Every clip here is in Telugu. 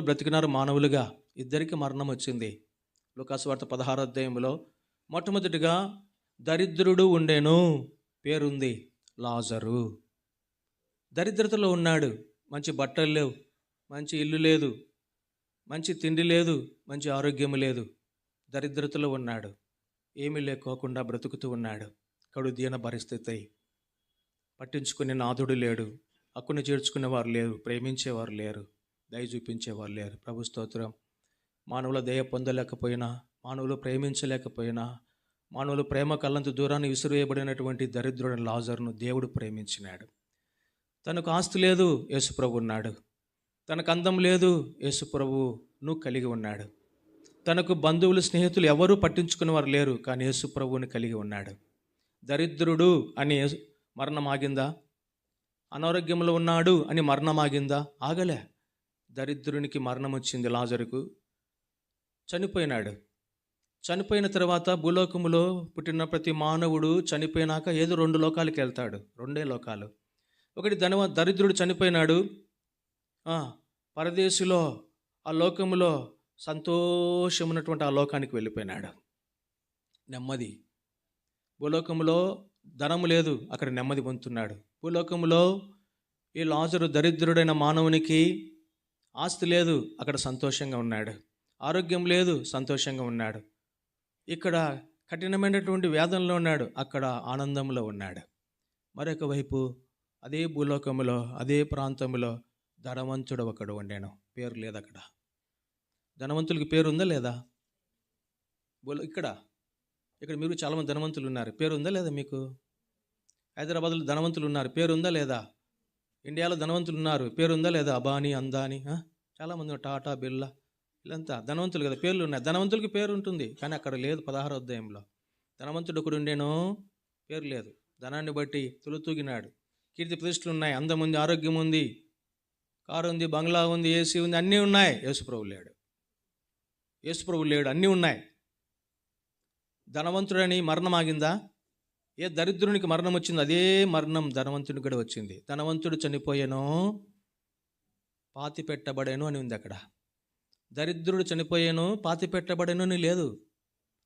బ్రతికినారు మానవులుగా? ఇద్దరికి మరణం వచ్చింది. వార్త పదహారో అధ్యాయంలో మొట్టమొదటిగా దరిద్రుడు ఉండేను పేరుంది లాజరు. దరిద్రతలో ఉన్నాడు. మంచి బట్టలు లేవు మంచి ఇల్లు లేదు మంచి తిండి లేదు మంచి ఆరోగ్యం లేదు. దరిద్రతలో ఉన్నాడు. ఏమీ లేకోకుండా బ్రతుకుతూ ఉన్నాడు. కడుదీన పరిస్థితి. పట్టించుకునే నాథుడు లేడు. అక్కును చేర్చుకునేవారు లేరు ప్రేమించేవారు లేరు. దయ చూపించేవారు లేరు. ప్రభు స్తోత్రం. మానవుల దయ పొందలేకపోయినా మానవులు ప్రేమించలేకపోయినా మానవులు ప్రేమ కళ్ళంత దూరాన్ని విసిరేయబడినటువంటి దరిద్రుడు లాజర్ను దేవుడు ప్రేమించినాడు. తనకు ఆస్తి లేదు యేసుప్రభు ఉన్నాడు. తనకు అందం లేదు యేసుప్రభును కలిగి ఉన్నాడు. తనకు బంధువులు స్నేహితులు ఎవరూ పట్టించుకునేవారు లేరు కానీ యేసుప్రభువుని కలిగి ఉన్నాడు. దరిద్రుడు అని మరణం ఆగిందా? అనారోగ్యంలో ఉన్నాడు అని మరణం ఆగిందా? ఆగలే. దరిద్రునికి మరణం వచ్చింది లాజరుకు. చనిపోయినాడు. చనిపోయిన తర్వాత భూలోకములో పుట్టిన ప్రతి మానవుడు చనిపోయినాక ఏదో రెండు లోకాలకి వెళ్తాడు రెండే లోకాలు. ఒకటి ధనవ దరిద్రుడు చనిపోయినాడు. పరదేశిలో ఆ లోకములో సంతోషం ఉన్నటువంటి ఆ లోకానికి వెళ్ళిపోయినాడు. నెమ్మది. భూలోకములో ధనము లేదు అక్కడ నెమ్మది పొందుతున్నాడు. భూలోకములో ఈ లాజరు దరిద్రుడైన మానవునికి ఆస్తి లేదు అక్కడ సంతోషంగా ఉన్నాడు. ఆరోగ్యం లేదు సంతోషంగా ఉన్నాడు. ఇక్కడ కఠినమైనటువంటి వేదనలో ఉన్నాడు అక్కడ ఆనందంలో ఉన్నాడు. మరొక వైపు అదే భూలోకములో అదే ప్రాంతంలో ధనవంతుడు ఒకడు ఉండేను. పేరు లేదు అక్కడ. ధనవంతులకి పేరు ఉందా లేదా? భూలో ఇక్కడ. ఇక్కడ మీరు చాలామంది ధనవంతులు ఉన్నారు. పేరు ఉందా లేదా మీకు? హైదరాబాద్లో ధనవంతులు ఉన్నారు. పేరు ఉందా లేదా? ఇండియాలో ధనవంతులు ఉన్నారు పేరు ఉందా లేదా? అబానీ అందాని చాలామంది టాటా బిర్లా వీళ్ళంతా ధనవంతులు కదా పేర్లు ఉన్నాయి ధనవంతులకి పేరు ఉంటుంది కానీ అక్కడ లేదు పదహారో అధ్యాయంలో. ధనవంతుడు ఒకడు ఉండేనో పేరు లేదు. ధనాన్ని బట్టి తులుతూగినాడు. కీర్తి ప్రతిష్టలు ఉన్నాయి అందం ఉంది ఆరోగ్యం ఉంది కారు ఉంది బంగ్లా ఉంది ఏసీ ఉంది అన్నీ ఉన్నాయి. యేసుప్రభు లేడు. యేసుప్రభు లేడు అన్నీ ఉన్నాయి. ధనవంతుడని మరణం ఆగిందా? ఏ దరిద్రునికి మరణం వచ్చింది అదే మరణం ధనవంతుడికి కూడా వచ్చింది. ధనవంతుడు చనిపోయాను పాతి పెట్టబడేను అని ఉంది అక్కడ. దరిద్రుడు చనిపోయాను పాతి పెట్టబడేను అని లేదు.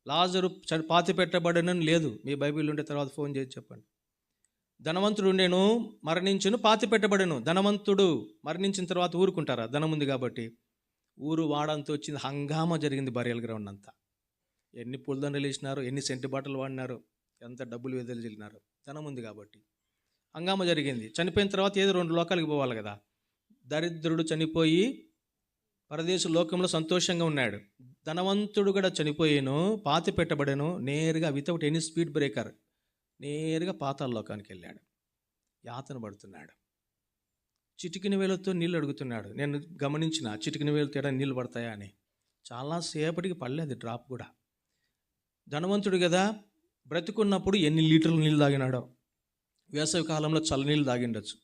లాజరు చ పాతి పెట్టబడేను అని లేదు. మీ బైబిల్ ఉండే తర్వాత ఫోన్ చేసి చెప్పండి. ధనవంతుడు ఉండేను మరణించను పాతి పెట్టబడేను ధనవంతుడు మరణించిన తర్వాత ఊరుకుంటారా? ధనం ఉంది కాబట్టి. ఊరు వాడంతా వచ్చింది. హంగామా జరిగింది బరియల్ గ్రౌండ్ అంతా. ఎన్ని పూలదండలు వేసినారు ఎన్ని సెంటు బాటలు వాడినారు. ఎంత డబ్బులు వెదలు చెల్లినారు ధనం ఉంది కాబట్టి. హంగామ జరిగింది. చనిపోయిన తర్వాత ఏదో రెండు లోకాలకి పోవాలి కదా. దరిద్రుడు చనిపోయి పరదేశ లోకంలో సంతోషంగా ఉన్నాడు. ధనవంతుడు కూడా చనిపోయాను పాతి పెట్టబడాను నేరుగా వితౌట్ ఎనీ స్పీడ్ బ్రేకర్ నేరుగా పాతాల లోకానికి వెళ్ళాడు. యాతన పడుతున్నాడు. చిటికిన వేలతో నీళ్ళు అడుగుతున్నాడు. నేను గమనించిన చిటికిన వేలు తేడా నీళ్ళు పడతాయా అని. చాలాసేపటికి పడలేదు డ్రాప్ కూడా. ధనవంతుడు కదా బ్రతుకున్నప్పుడు ఎన్ని లీటర్లు నీళ్ళు తాగినాడో. వేసవి కాలంలో చల్లనీళ్ళు తాగిండొచ్చు.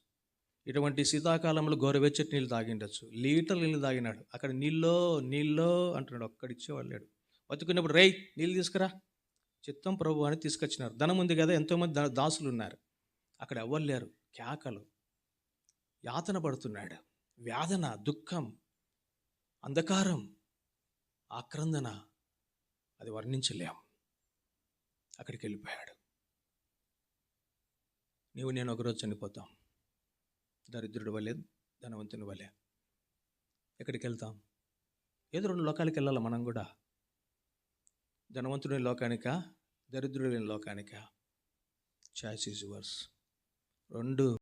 ఇటువంటి శీతాకాలంలో గోరవెచ్చటి నీళ్ళు తాగిండొచ్చు. లీటర్ నీళ్ళు తాగినాడు. అక్కడ నీళ్ళో నీళ్ళో అంటున్నాడు. ఒక్కడిచ్చేవాడు లేడు. బతుకున్నప్పుడు రేయ్ నీళ్ళు తీసుకురా. చిత్తం ప్రభు అని తీసుకొచ్చినారు. ధనం ఉంది కదా ఎంతోమంది దాసులు ఉన్నారు. అక్కడ ఎవ్వరు లేరు. కేకలు. యాతన పడుతున్నాడు. వేదన దుఃఖం అంధకారం ఆక్రందన. అది వర్ణించలేము అక్కడికి వెళ్ళిపోయాడు నీవు నేను ఒకరోజు చనిపోతాం. దరిద్రుడు వలె ధనవంతుని వలె. ఎక్కడికి వెళ్తాం ఏదో రెండు లోకాలకి వెళ్ళాలి మనం కూడా. ధనవంతుడి లోకానిక దరిద్రుడి లోకానిక. చాయిస్ ఈజ్ వర్స్ రెండు